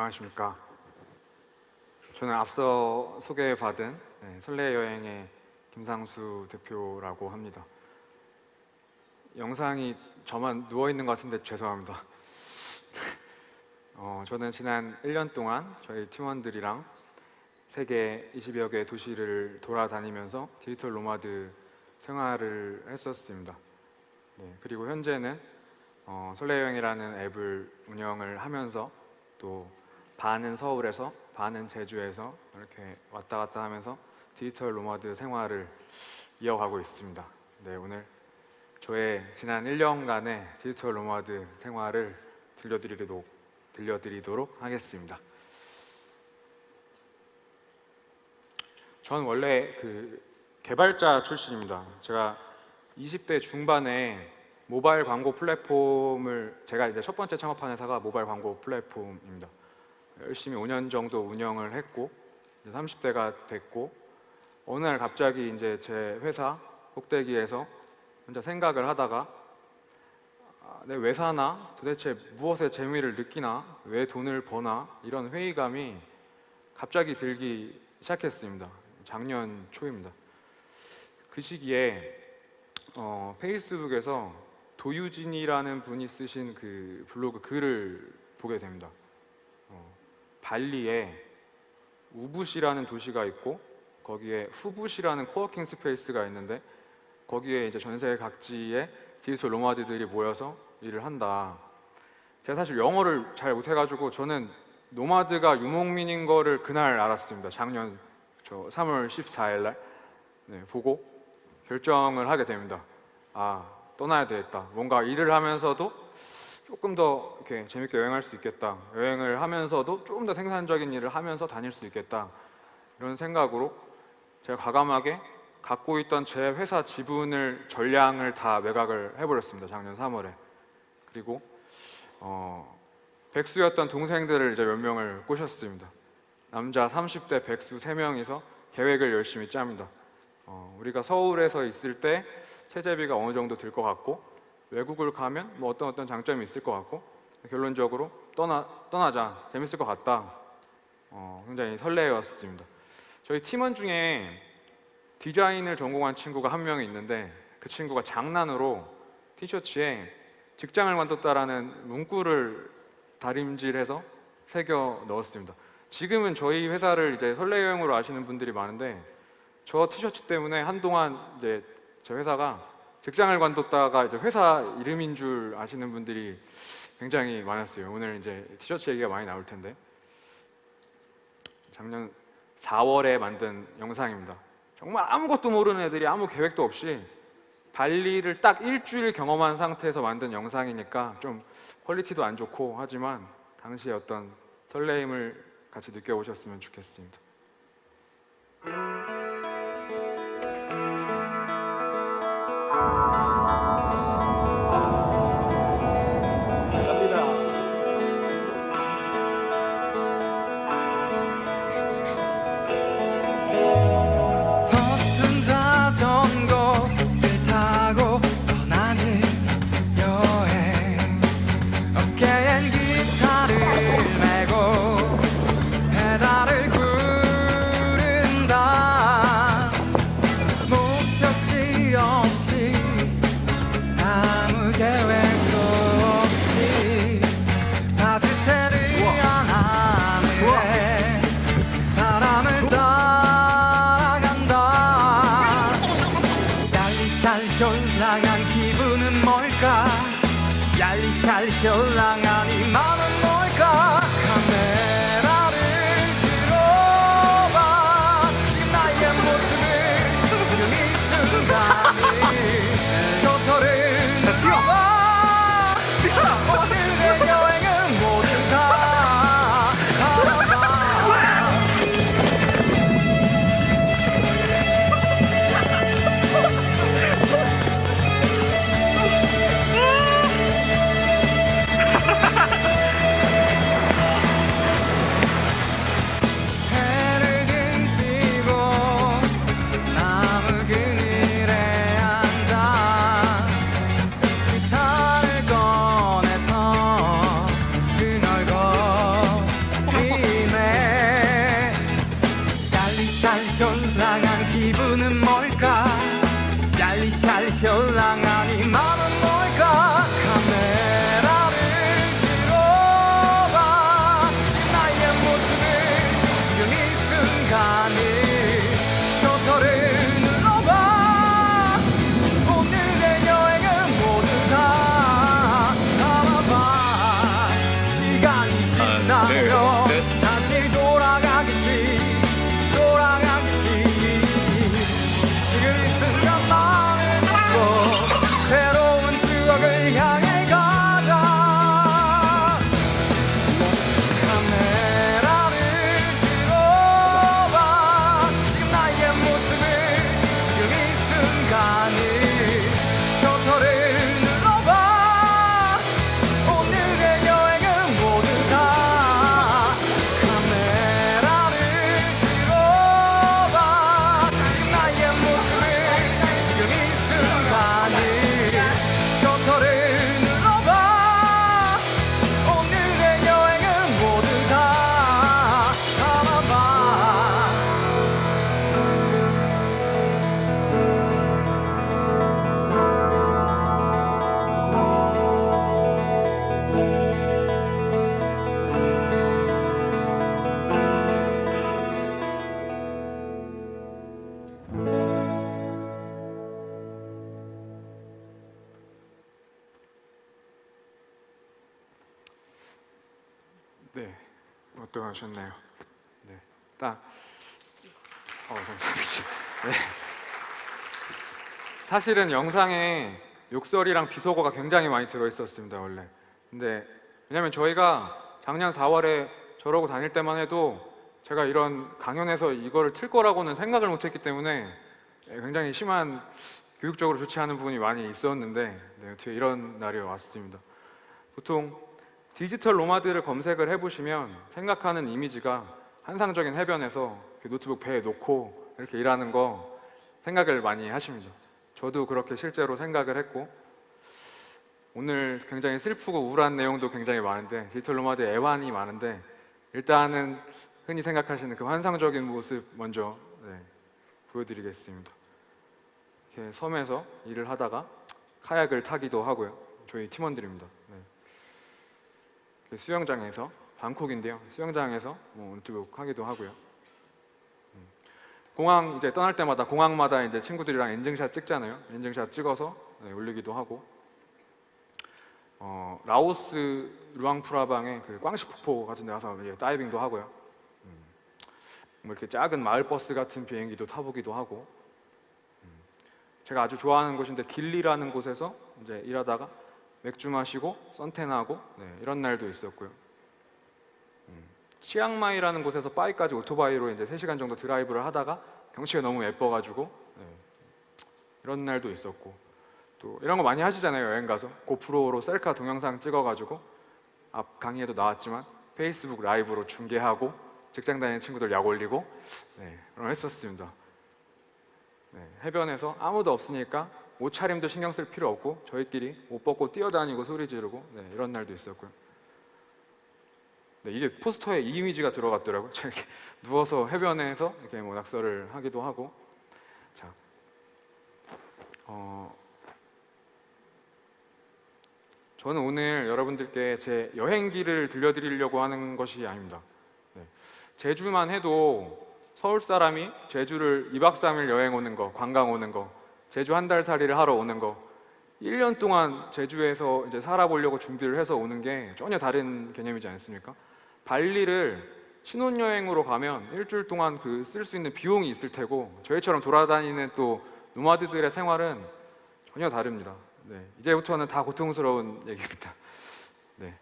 네, 안녕하십니까. 저는 앞서 소개받은 네, 설레 여행의 김상수 대표라고 합니다. 영상이 저만 누워 있는 것 같은데 죄송합니다. 어, 저는 지난 1년 동안 저희 팀원들이랑 세계 20여 개 도시를 돌아다니면서 디지털 노마드 생활을 했었습니다. 네, 그리고 현재는 어, 설레여행이라는 앱을 운영을 하면서 또 반은 서울에서 반은 제주에서 이렇게 왔다 갔다 하면서 디지털 노마드 생활을 이어가고 있습니다. 네, 오늘 저의 지난 1년간의 디지털 노마드 생활을 들려드리도록, 들려드리도록 하겠습니다. 전 원래 그 개발자 출신입니다. 제가 20대 중반에 모바일 광고 플랫폼을 제가 이제 첫 번째 창업한 회사가 모바일 광고 플랫폼입니다. 열심히 5년 정도 운영을 했고 30대가 됐고 어느 날 갑자기 이제 제 회사 꼭대기에서 혼자 생각을 하다가 아, 내왜 사나 도대체 무엇에 재미를 느끼나 왜 돈을 버나 이런 회의감이 갑자기 들기 시작했습니다. 작년 초입니다. 그 시기에 어, 페이스북에서 도유진이라는 분이 쓰신 그 블로그 글을 보게 됩니다. 어, 발리에 우붓이라는 도시가 있고 거기에 후붓이라는 코워킹 스페이스가 있는데 거기에 이제 전 세계 각지의 디지털 노마드들이 모여서 일을 한다. 제가 사실 영어를 잘 못해가지고 저는 노마드가 유목민인 거를 그날 알았습니다. 작년 저 3월 14일 날 네, 보고 결정을 하게 됩니다. 아 떠나야 되겠다. 뭔가 일을 하면서도 조금 더 이렇게 재밌게 여행할 수 있겠다. 여행을 하면서도 조금 더 생산적인 일을 하면서 다닐 수 있겠다. 이런 생각으로 제가 과감하게 갖고 있던 제 회사 지분을 전량을 다 매각을 해버렸습니다. 작년 3월에. 그리고 어, 백수였던 동생들을 이제 몇 명을 꼬셨습니다. 남자 30대 백수 3명이서 계획을 열심히 짭니다. 어, 우리가 서울에서 있을 때 세제비가 어느 정도 들 것 같고 외국을 가면 뭐 어떤 어떤 장점이 있을 것 같고 결론적으로 떠나 떠나자 재밌을 것 같다. 어, 굉장히 설레었습니다. 저희 팀원 중에 디자인을 전공한 친구가 한 명이 있는데 그 친구가 장난으로 티셔츠에 직장을 관뒀다라는 문구를 다림질해서 새겨 넣었습니다. 지금은 저희 회사를 이제 설레여행으로 아시는 분들이 많은데 저 티셔츠 때문에 한동안 이제 저 회사가 직장을 관뒀다가 이제 회사 이름인 줄 아시는 분들이 굉장히 많았어요. 오늘 이제 티셔츠 얘기가 많이 나올 텐데 작년 4월에 만든 영상입니다. 정말 아무것도 모르는 애들이 아무 계획도 없이 발리를 딱 일주일 경험한 상태에서 만든 영상이니까 좀 퀄리티도 안 좋고 하지만 당시의 어떤 설레임을 같이 느껴보셨으면 좋겠습니다. 어떠셨나요? 네, 딱. 어. 네. 사실은 영상에 욕설이랑 비속어가 굉장히 많이 들어있었습니다, 원래. 근데 왜냐면 저희가 작년 4월에 저러고 다닐 때만 해도 제가 이런 강연에서 이거를 틀 거라고는 생각을 못 했기 때문에 굉장히 심한 교육적으로 좋지 않은 부분이 많이 있었는데 네, 어떻게 이런 날이 왔습니다. 보통 디지털 노마드를 검색을 해보시면 생각하는 이미지가 환상적인 해변에서 노트북 배에 놓고 이렇게 일하는 거 생각을 많이 하십니다. 저도 그렇게 실제로 생각을 했고 오늘 굉장히 슬프고 우울한 내용도 굉장히 많은데 디지털 노마드의 애환이 많은데 일단은 흔히 생각하시는 그 환상적인 모습 먼저 네, 보여드리겠습니다. 이렇게 섬에서 일을 하다가 카약을 타기도 하고요. 저희 팀원들입니다. 네. 그 수영장에서 방콕인데요. 수영장에서 뭐 노트북 하기도 하고요. 음. 공항 이제 떠날 때마다 공항마다 이제 친구들이랑 인증샷 찍잖아요. 인증샷 찍어서 네, 올리기도 하고. 어, 라오스 루앙프라방의 그 꽝시 폭포 같은 데 가서 이제 다이빙도 하고요. 음. 뭐 이렇게 작은 마을 버스 같은 비행기도 타보기도 하고. 음. 제가 아주 좋아하는 곳인데 길리라는 곳에서 이제 일하다가 맥주 마시고 선탠하고 네, 이런 날도 있었고요. 음, 치앙마이라는 곳에서 파이까지 오토바이로 이제 3시간 정도 드라이브를 하다가 경치가 너무 예뻐가지고 네, 이런 날도 있었고 또 이런 거 많이 하시잖아요 여행 가서 고프로로 셀카 동영상 찍어가지고 앞 강의에도 나왔지만 페이스북 라이브로 중계하고 직장 다니는 친구들 약 올리고 네, 그런 거 했었습니다. 네, 해변에서 아무도 없으니까 옷 차림도 신경 쓸 필요 없고 저희끼리 옷 벗고 뛰어다니고 소리 지르고 네, 이런 날도 있었고요. 네, 이게 포스터에 이 이미지가 들어갔더라고요. 제가 이렇게 누워서 해변에서 이렇게 뭐 낙서를 하기도 하고 자, 어, 저는 오늘 여러분들께 제 여행기를 들려드리려고 하는 것이 아닙니다. 네, 제주만 해도 서울 사람이 제주를 2박 3일 여행 오는 거, 관광 오는 거, 제주 한 달 살이를 하러 오는 거, 1년 동안 제주에서 이제 살아보려고 준비를 해서 오는 게 전혀 다른 개념이지 않습니까? 발리를 신혼여행으로 가면 일주일 동안 그 쓸 수 있는 비용이 있을 테고 저희처럼 돌아다니는 또 노마드들의 생활은 전혀 다릅니다. 네, 이제부터는 다 고통스러운 얘기입니다. 네,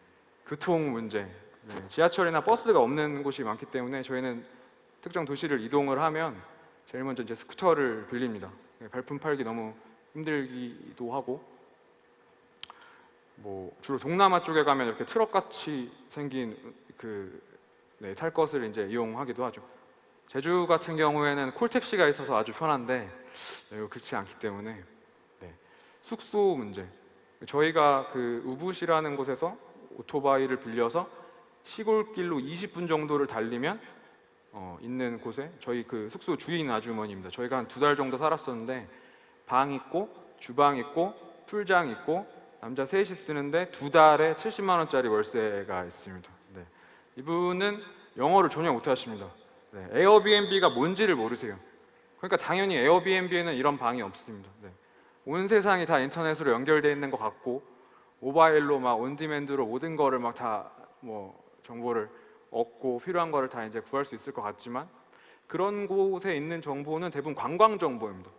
교통 문제, 네, 지하철이나 버스가 없는 곳이 많기 때문에 저희는 특정 도시를 이동을 하면 제일 먼저 이제 스쿠터를 빌립니다. 네, 발품 팔기 너무 힘들기도 하고 뭐 주로 동남아 쪽에 가면 이렇게 트럭 같이 생긴 그 네, 탈 것을 이제 이용하기도 하죠. 제주 같은 경우에는 콜택시가 있어서 아주 편한데 네, 그렇지 않기 때문에 네. 숙소 문제. 저희가 그 우붓이라는 곳에서 오토바이를 빌려서 시골길로 20분 정도를 달리면 어, 있는 곳에 저희 그 숙소 주인 아주머니입니다. 저희가 한 두 달 정도 살았었는데 방 있고 주방 있고 풀장 있고 남자 셋이 쓰는데 두 달에 70만 원짜리 월세가 있습니다. 네. 이분은 영어를 전혀 못하십니다. 네. 에어비앤비가 뭔지를 모르세요. 그러니까 당연히 에어비앤비에는 이런 방이 없습니다. 네. 온 세상이 다 인터넷으로 연결되어 있는 것 같고 모바일로 막 온디맨드로 모든 거를 막 다 뭐 정보를 얻고 필요한 거를 다 이제 구할 수 있을 것 같지만 그런 곳에 있는 정보는 대부분 관광 정보입니다.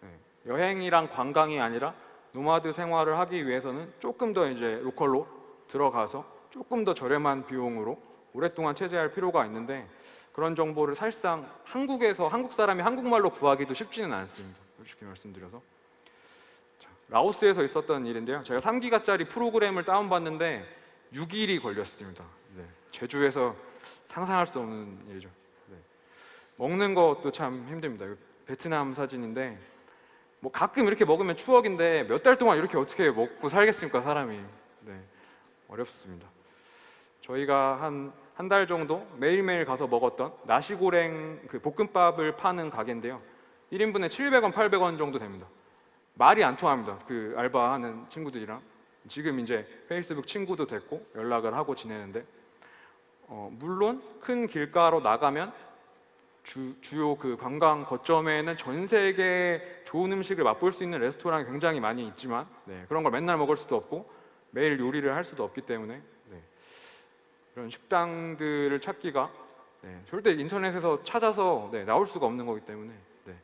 네. 여행이랑 관광이 아니라 노마드 생활을 하기 위해서는 조금 더 이제 로컬로 들어가서 조금 더 저렴한 비용으로 오랫동안 체제할 필요가 있는데 그런 정보를 사실상 한국에서 한국 사람이 한국말로 구하기도 쉽지는 않습니다. 솔직히 말씀드려서 자, 라오스에서 있었던 일인데요. 제가 3기가짜리 프로그램을 다운받는데 6일이 걸렸습니다. 네, 제주에서 상상할 수 없는 일이죠. 네. 먹는 것도 참 힘듭니다. 베트남 사진인데 뭐 가끔 이렇게 먹으면 추억인데 몇 달 동안 이렇게 어떻게 먹고 살겠습니까 사람이 네, 어렵습니다. 저희가 한 한 달 정도 매일매일 가서 먹었던 나시고랭 그 볶음밥을 파는 가게인데요. 1인분에 700원, 800원 정도 됩니다. 말이 안 통합니다. 그 알바하는 친구들이랑 지금 이제 페이스북 친구도 됐고 연락을 하고 지내는데 어, 물론 큰 길가로 나가면 주, 주요 그 관광 거점에는 전 세계 좋은 음식을 맛볼 수 있는 레스토랑이 굉장히 많이 있지만 네, 그런 걸 맨날 먹을 수도 없고 매일 요리를 할 수도 없기 때문에 네, 이런 식당들을 찾기가 네, 절대 인터넷에서 찾아서 네, 나올 수가 없는 거기 때문에. 네.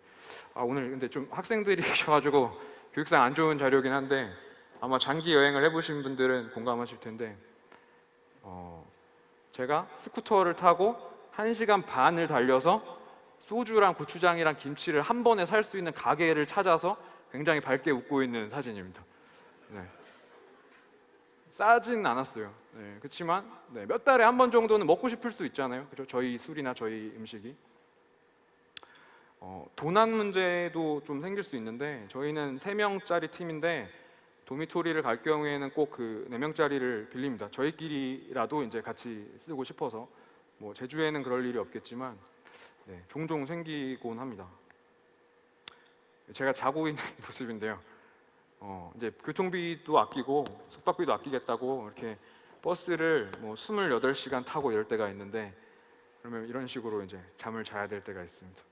아, 오늘 근데 좀 학생들이 계셔가지고 교육상 안 좋은 자료긴 한데 아마 장기 여행을 해보신 분들은 공감하실 텐데 어, 제가 스쿠터를 타고 1시간 반을 달려서 소주랑 고추장이랑 김치를 한 번에 살 수 있는 가게를 찾아서 굉장히 밝게 웃고 있는 사진입니다. 네. 싸진 않았어요. 네, 그렇지만 네, 몇 달에 한 번 정도는 먹고 싶을 수 있잖아요. 그죠? 저희 술이나 저희 음식이. 어, 도난 문제도 좀 생길 수 있는데 저희는 3명짜리 팀인데 도미토리를 갈 경우에는 꼭 그 4명짜리를 빌립니다. 저희끼리라도 이제 같이 쓰고 싶어서 뭐 제주에는 그럴 일이 없겠지만 네, 종종 생기곤 합니다. 제가 자고 있는 모습인데요. 어, 이제 교통비도 아끼고 숙박비도 아끼겠다고 이렇게 버스를 뭐 28시간 타고 이럴 때가 있는데 그러면 이런 식으로 이제 잠을 자야 될 때가 있습니다.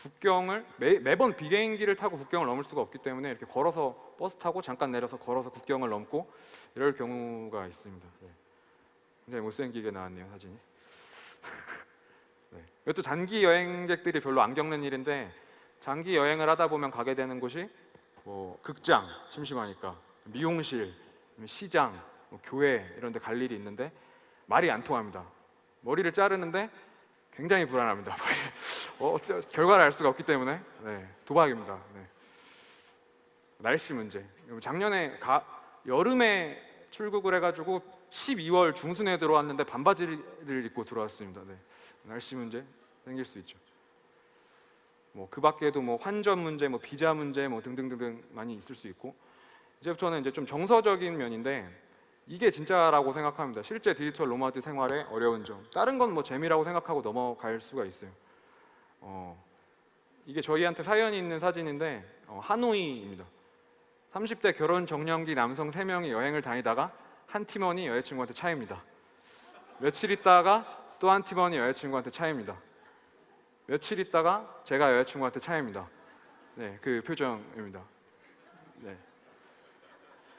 국경을 매, 매번 비행기를 타고 국경을 넘을 수가 없기 때문에 이렇게 걸어서 버스 타고 잠깐 내려서 걸어서 국경을 넘고 이럴 경우가 있습니다. 네. 굉장히 못생기게 나왔네요 사진이. 네. 이것도 단기 여행객들이 별로 안 겪는 일인데 장기 여행을 하다 보면 가게 되는 곳이 뭐 극장 심심하니까 미용실, 시장, 뭐 교회 이런 데 갈 일이 있는데 말이 안 통합니다. 머리를 자르는데 굉장히 불안합니다. 어, 결과를 알 수가 없기 때문에 네, 도박입니다. 네. 날씨 문제. 작년에 가, 여름에 출국을 해가지고 12월 중순에 들어왔는데 반바지를 입고 들어왔습니다. 네. 날씨 문제 생길 수 있죠. 뭐 그 밖에도 뭐 환전 문제, 뭐 비자 문제, 뭐 등등등등 많이 있을 수 있고 이제부터는 이제 좀 정서적인 면인데 이게 진짜라고 생각합니다. 실제 디지털 노마드 생활의 어려운 점. 다른 건 뭐 재미라고 생각하고 넘어갈 수가 있어요. 어, 이게 저희한테 사연이 있는 사진인데 어, 하노이입니다. 30대 결혼 정년기 남성 3명이 여행을 다니다가 한 팀원이 여자친구한테 차입니다. 며칠 있다가 또 한 팀원이 여자친구한테 차입니다. 며칠 있다가 제가 여자친구한테 차입니다. 네, 그 표정입니다. 네.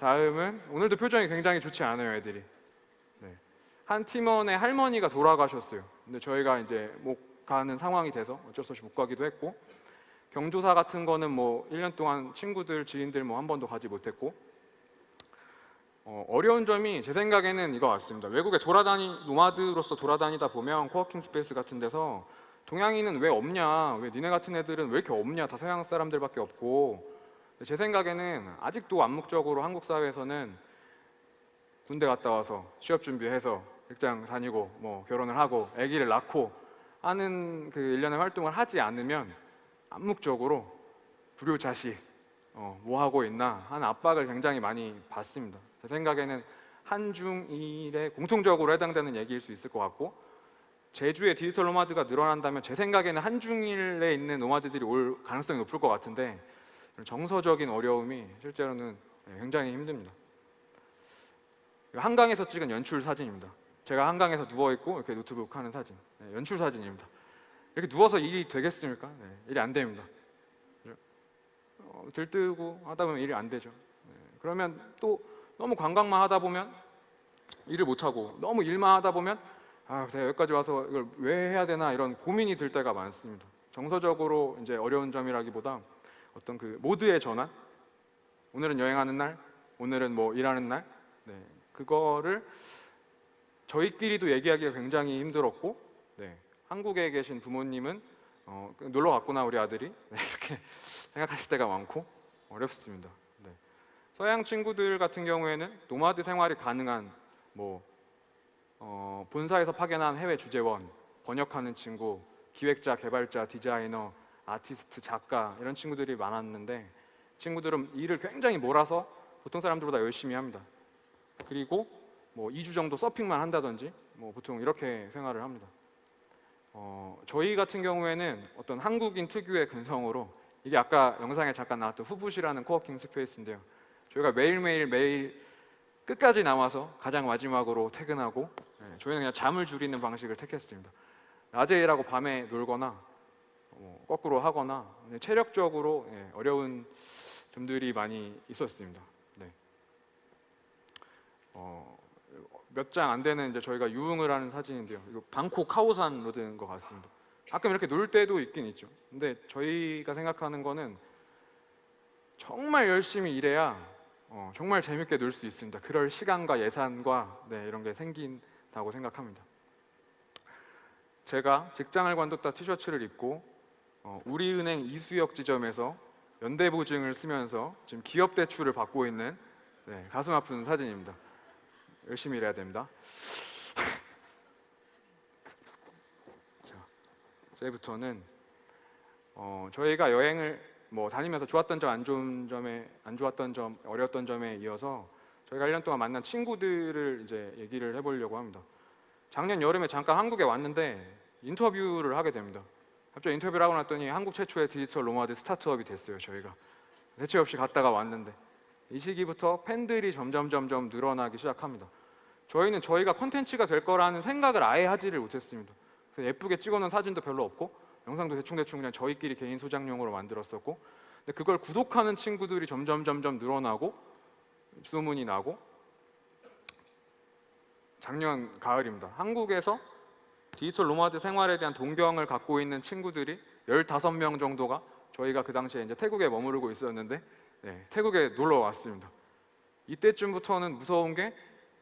다음은 오늘도 표정이 굉장히 좋지 않아요, 애들이. 네. 한 팀원의 할머니가 돌아가셨어요. 근데 저희가 이제 못 가는 상황이 돼서 어쩔 수 없이 못 가기도 했고 경조사 같은 거는 뭐 1년 동안 친구들, 지인들 뭐 한 번도 가지 못했고 어, 어려운 점이 제 생각에는 이거 같습니다. 외국에 돌아다니 노마드로서 돌아다니다 보면 코워킹 스페이스 같은 데서 동양인은 왜 없냐? 왜 니네 같은 애들은 왜 이렇게 없냐? 다 서양 사람들밖에 없고 제 생각에는 아직도 암묵적으로 한국 사회에서는 군대 갔다 와서 취업 준비해서 직장 다니고 뭐 결혼을 하고 아기를 낳고 하는 그 일련의 활동을 하지 않으면 암묵적으로 불효 자식 어, 뭐 하고 있나 하는 압박을 굉장히 많이 받습니다. 제 생각에는 한중일에 공통적으로 해당되는 얘기일 수 있을 것 같고 제주의 디지털 노마드가 늘어난다면 제 생각에는 한중일에 있는 노마드들이 올 가능성이 높을 것 같은데 정서적인 어려움이 실제로는 네, 굉장히 힘듭니다. 이거 한강에서 찍은 연출 사진입니다. 제가 한강에서 누워 있고 이렇게 노트북 하는 사진, 네, 연출 사진입니다. 이렇게 누워서 일이 되겠습니까? 네, 일이 안 됩니다. 어, 들뜨고 하다 보면 일이 안 되죠. 네, 그러면 또 너무 관광만 하다 보면 일을 못 하고 너무 일만 하다 보면 아, 내가 여기까지 와서 이걸 왜 해야 되나 이런 고민이 들 때가 많습니다. 정서적으로 이제 어려운 점이라기보다 어떤 그 모드의 전환. 오늘은 여행하는 날, 오늘은 뭐 일하는 날. 네, 그거를 저희끼리도 얘기하기가 굉장히 힘들었고, 네, 한국에 계신 부모님은 어, 놀러 갔구나 우리 아들이 네, 이렇게 생각하실 때가 많고 어렵습니다. 네. 서양 친구들 같은 경우에는 노마드 생활이 가능한 뭐 어, 본사에서 파견한 해외 주재원, 번역하는 친구, 기획자, 개발자, 디자이너, 아티스트, 작가 이런 친구들이 많았는데 친구들은 일을 굉장히 몰아서 보통 사람들보다 열심히 합니다. 그리고 뭐 2주 정도 서핑만 한다든지 뭐 보통 이렇게 생활을 합니다. 어, 저희 같은 경우에는 어떤 한국인 특유의 근성으로 이게 아까 영상에 잠깐 나왔던 후붓이라는 코워킹 스페이스인데요. 저희가 매일매일 매일 끝까지 나와서 가장 마지막으로 퇴근하고 네, 저희는 그냥 잠을 줄이는 방식을 택했습니다. 낮에 일하고 밤에 놀거나 어, 거꾸로 하거나 네, 체력적으로 예, 어려운 점들이 많이 있었습니다. 네. 어, 몇 장 안 되는 이제 저희가 유흥을 하는 사진인데요. 이거 방콕 카오산로 된 것 같습니다. 가끔 이렇게 놀 때도 있긴 있죠. 근데 저희가 생각하는 거는 정말 열심히 일해야 어, 정말 재밌게 놀 수 있습니다. 그럴 시간과 예산과 네, 이런 게 생긴다고 생각합니다. 제가 직장을 관뒀다 티셔츠를 입고 어, 우리은행 이수역 지점에서 연대보증을 쓰면서 지금 기업 대출을 받고 있는 네, 가슴 아픈 사진입니다. 열심히 일해야 됩니다. 자, 이제부터는 어, 저희가 여행을 뭐 다니면서 좋았던 점, 안 좋은 점에 안 좋았던 점, 어려웠던 점에 이어서 저희가 1년 동안 만난 친구들을 이제 얘기를 해보려고 합니다. 작년 여름에 잠깐 한국에 왔는데 인터뷰를 하게 됩니다. 갑자기 인터뷰를 하고 났더니 한국 최초의 디지털 노마드 스타트업이 됐어요. 저희가 대체 없이 갔다가 왔는데 이 시기부터 팬들이 점점 점점 늘어나기 시작합니다. 저희는 저희가 콘텐츠가 될 거라는 생각을 아예 하지를 못했습니다. 예쁘게 찍어놓은 사진도 별로 없고 영상도 대충 대충 그냥 저희끼리 개인 소장용으로 만들었었고 근데 그걸 구독하는 친구들이 점점 점점 늘어나고 소문이 나고 작년 가을입니다. 한국에서 디지털 노마드 생활에 대한 동경을 갖고 있는 친구들이 15명 정도가 저희가 그 당시에 이제 태국에 머무르고 있었는데 네, 태국에 놀러 왔습니다. 이때쯤부터는 무서운 게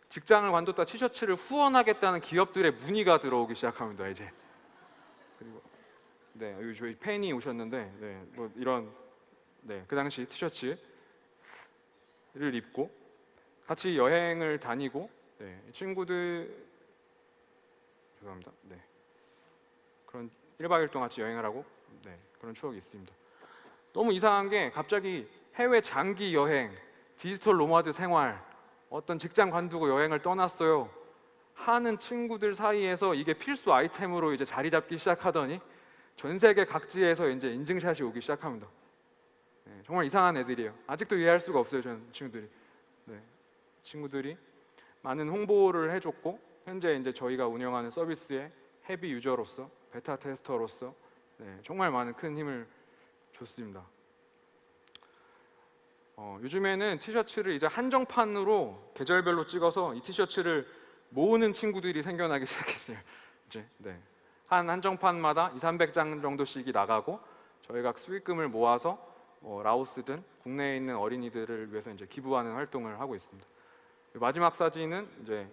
직장을 관뒀다 티셔츠를 후원하겠다는 기업들의 문의가 들어오기 시작합니다. 이제 그리고 네 저희 팬이 오셨는데 네, 뭐 이런 네, 그 당시 티셔츠를 입고 같이 여행을 다니고 네, 친구들 죄송합니다. 네. 그런 1박 2일 동안 같이 여행을 하고 네, 그런 추억이 있습니다. 너무 이상한 게 갑자기 해외 장기 여행, 디지털 노마드 생활, 어떤 직장 관두고 여행을 떠났어요. 하는 친구들 사이에서 이게 필수 아이템으로 이제 자리 잡기 시작하더니 전 세계 각지에서 이제 인증샷이 오기 시작합니다. 네, 정말 이상한 애들이에요. 아직도 이해할 수가 없어요, 전 친구들이. 네, 친구들이 많은 홍보를 해줬고 현재 이제 저희가 운영하는 서비스의 헤비 유저로서 베타 테스터로서 네, 정말 많은 큰 힘을 줬습니다. 어, 요즘에는 티셔츠를 이제 한정판으로 계절별로 찍어서 이 티셔츠를 모으는 친구들이 생겨나기 시작했어요. 이제 네. 한 한정판마다 2, 300장 정도씩이 나가고 저희가 수익금을 모아서 뭐 라오스든 국내에 있는 어린이들을 위해서 이제 기부하는 활동을 하고 있습니다. 마지막 사진은 이제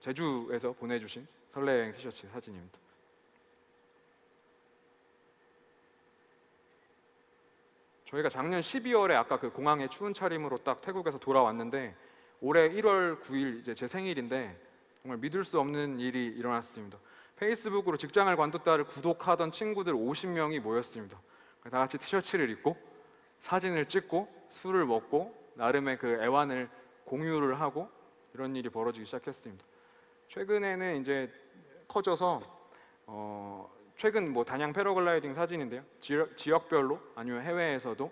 제주에서 보내주신 설레여행 티셔츠 사진입니다. 저희가 작년 12월에 아까 그 공항에 추운 차림으로 딱 태국에서 돌아왔는데 올해 1월 9일 이제 제 생일인데 정말 믿을 수 없는 일이 일어났습니다. 페이스북으로 직장을 관뒀다를 구독하던 친구들 50명이 모였습니다. 다 같이 티셔츠를 입고 사진을 찍고 술을 먹고 나름의 그 애환을 공유를 하고 이런 일이 벌어지기 시작했습니다. 최근에는 이제 커져서 어, 최근 뭐 단양 패러글라이딩 사진인데요. 지역, 지역 별로 아니면 해외에서도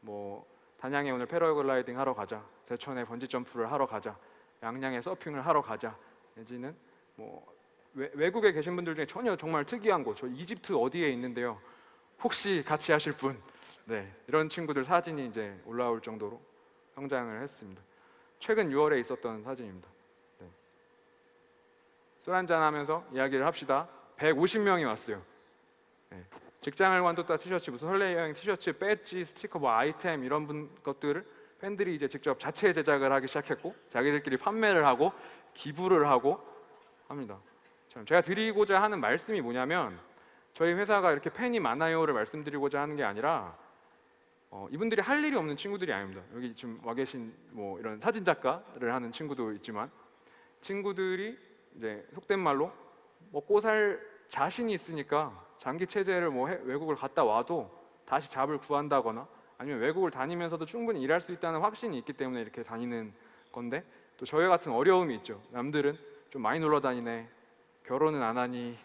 뭐 단양에 오늘 패러글라이딩 하러 가자, 제천에 번지 점프를 하러 가자, 양양에 서핑을 하러 가자, 내지는 뭐 외, 외국에 계신 분들 중에 전혀 정말 특이한 곳, 저 이집트 어디에 있는데요. 혹시 같이 하실 분? 네, 이런 친구들 사진이 이제 올라올 정도로 성장을 했습니다. 최근 6월에 있었던 사진입니다. 네. 술 한잔 하면서 이야기를 합시다. 150명이 왔어요. 네. 직장을 관뒀다 티셔츠, 무슨 설레 여행 티셔츠, 배지, 스티커, 뭐 아이템 이런 분 것들을 팬들이 이제 직접 자체 제작을 하기 시작했고 자기들끼리 판매를 하고 기부를 하고 합니다. 참 제가 드리고자 하는 말씀이 뭐냐면 저희 회사가 이렇게 팬이 많아요를 말씀드리고자 하는 게 아니라 어, 이분들이 할 일이 없는 친구들이 아닙니다. 여기 지금 와 계신 뭐 이런 사진 작가를 하는 친구도 있지만 친구들이 이제 속된 말로 먹고 살 자신이 있으니까 장기 체제를 뭐 해- 외국을 갔다 와도 다시 잡을 구한다거나 아니면 외국을 다니면서도 충분히 일할 수 있다는 확신이 있기 때문에 이렇게 다니는 건데 또 저희 같은 어려움이 있죠. 남들은 좀 많이 놀러 다니네, 결혼은 안 하니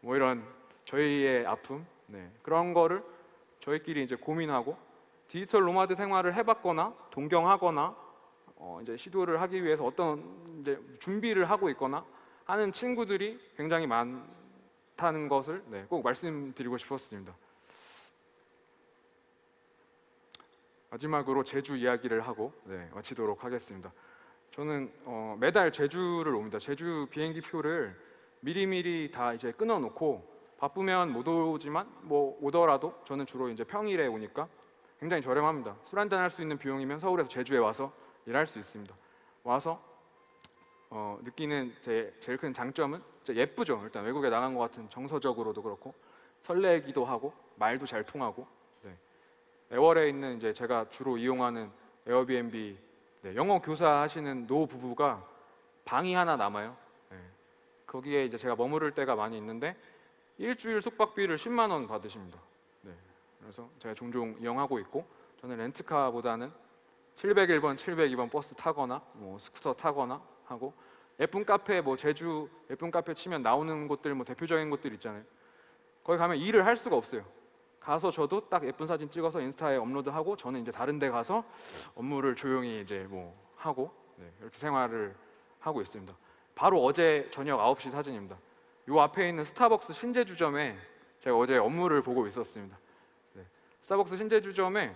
뭐 이런 저희의 아픔, 네. 그런 거를 저희끼리 이제 고민하고 디지털 노마드 생활을 해봤거나 동경하거나 어 이제 시도를 하기 위해서 어떤 이제 준비를 하고 있거나 하는 친구들이 굉장히 많다는 것을 네, 꼭 말씀드리고 싶었습니다. 마지막으로 제주 이야기를 하고 네, 마치도록 하겠습니다. 저는 어, 매달 제주를 옵니다. 제주 비행기 표를 미리미리 다 이제 끊어놓고 바쁘면 못 오지만 뭐 오더라도 저는 주로 이제 평일에 오니까 굉장히 저렴합니다. 술 한잔 할 수 있는 비용이면 서울에서 제주에 와서 일할 수 있습니다. 와서 어, 느끼는 제 제일 큰 장점은 예쁘죠. 일단 외국에 나간 것 같은 정서적으로도 그렇고 설레기도 하고 말도 잘 통하고 네. 애월에 있는 이제 제가 주로 이용하는 에어비앤비 네, 영어 교사 하시는 노 부부가 방이 하나 남아요. 네. 거기에 이제 제가 머무를 때가 많이 있는데 일주일 숙박비를 10만 원 받으십니다. 네. 그래서 제가 종종 이용하고 있고 저는 렌트카보다는 701번, 702번 버스 타거나 뭐 스쿠터 타거나 하고 예쁜 카페 뭐 제주 예쁜 카페 치면 나오는 곳들 뭐 대표적인 곳들 있잖아요. 거기 가면 일을 할 수가 없어요. 가서 저도 딱 예쁜 사진 찍어서 인스타에 업로드하고 저는 이제 다른 데 가서 업무를 조용히 이제 뭐 하고 네, 이렇게 생활을 하고 있습니다. 바로 어제 저녁 9시 사진입니다. 요 앞에 있는 스타벅스 신제주점에 제가 어제 업무를 보고 있었습니다. 네, 스타벅스 신제주점에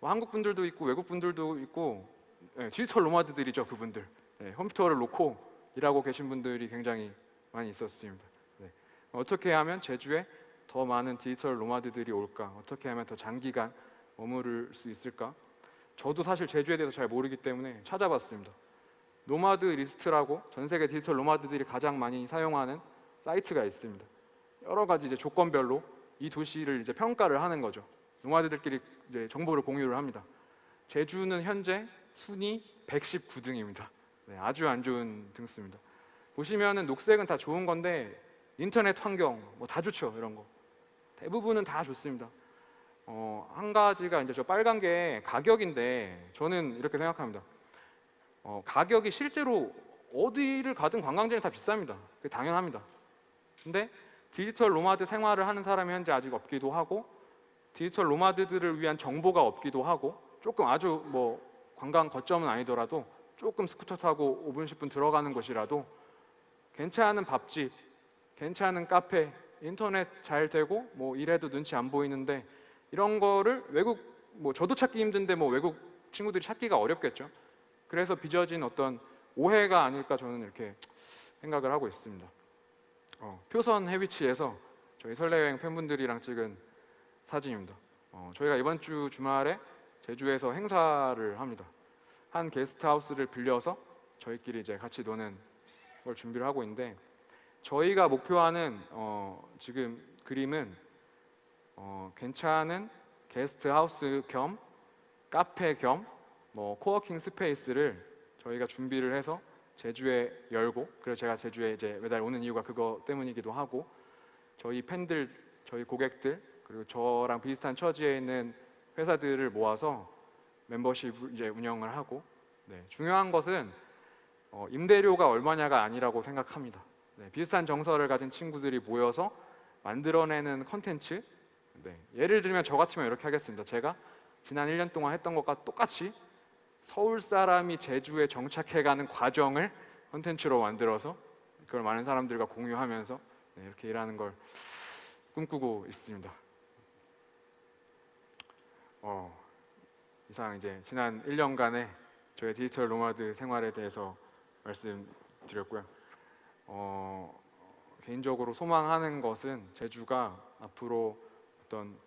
뭐 한국 분들도 있고 외국 분들도 있고 네, 디지털 노마드들이죠 그분들 네, 컴퓨터를 놓고 일하고 계신 분들이 굉장히 많이 있었습니다. 네, 어떻게 하면 제주에 더 많은 디지털 노마드들이 올까? 어떻게 하면 더 장기간 머무를 수 있을까? 저도 사실 제주에 대해서 잘 모르기 때문에 찾아봤습니다. 노마드 리스트라고 전 세계 디지털 노마드들이 가장 많이 사용하는 사이트가 있습니다. 여러 가지 이제 조건별로 이 도시를 이제 평가를 하는 거죠. 노마드들끼리 이제 정보를 공유를 합니다. 제주는 현재 순위 119등입니다. 네, 아주 안 좋은 등수입니다. 보시면은 녹색은 다 좋은 건데 인터넷 환경 뭐 다 좋죠 이런 거 대부분은 다 좋습니다. 어, 한 가지가 이제 저 빨간 게 가격인데 저는 이렇게 생각합니다. 어, 가격이 실제로 어디를 가든 관광지는 다 비쌉니다. 그게 당연합니다. 근데 디지털 노마드 생활을 하는 사람이 현재 아직 없기도 하고 디지털 노마드들을 위한 정보가 없기도 하고 조금 아주 뭐 관광 거점은 아니더라도 조금 스쿠터 타고 5분 10분 들어가는 곳이라도 괜찮은 밥집, 괜찮은 카페, 인터넷 잘 되고 뭐 이래도 눈치 안 보이는데 이런 거를 외국 뭐 저도 찾기 힘든데 뭐 외국 친구들이 찾기가 어렵겠죠. 그래서 빚어진 어떤 오해가 아닐까 저는 이렇게 생각을 하고 있습니다. 어, 표선 해위치에서 저희 설레여행 팬분들이랑 찍은 사진입니다. 어, 저희가 이번 주 주말에 제주에서 행사를 합니다. 한 게스트하우스를 빌려서 저희끼리 이제 같이 노는 걸 준비를 하고 있는데 저희가 목표하는 어, 지금 그림은 어, 괜찮은 게스트하우스 겸 카페 겸 뭐 코워킹 스페이스를 저희가 준비를 해서 제주에 열고 그래서 제가 제주에 이제 매달 오는 이유가 그거 때문이기도 하고 저희 팬들 저희 고객들 그리고 저랑 비슷한 처지에 있는 회사들을 모아서 멤버십 이제 운영을 하고 네, 중요한 것은 어, 임대료가 얼마냐가 아니라고 생각합니다. 네, 비슷한 정서를 가진 친구들이 모여서 만들어내는 컨텐츠 네, 예를 들면 저 같으면 이렇게 하겠습니다. 제가 지난 1년 동안 했던 것과 똑같이 서울 사람이 제주에 정착해가는 과정을 콘텐츠로 만들어서 그걸 많은 사람들과 공유하면서 네, 이렇게 일하는 걸 꿈꾸고 있습니다. 어, 이상 이제 지난 1년간의 저의 디지털 노마드 생활에 대해서 말씀드렸고요. 어, 개인적으로 소망하는 것은 제주가 앞으로 어떤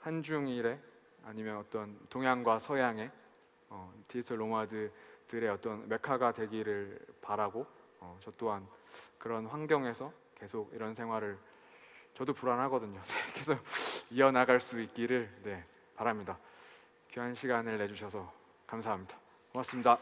한중일의 아니면 어떤 동양과 서양의 어, 디지털 노마드들의 어떤 메카가 되기를 바라고 어, 저 또한 그런 환경에서 계속 이런 생활을 저도 불안하거든요. 계속 이어나갈 수 있기를 네, 바랍니다. 귀한 시간을 내주셔서 감사합니다. 고맙습니다.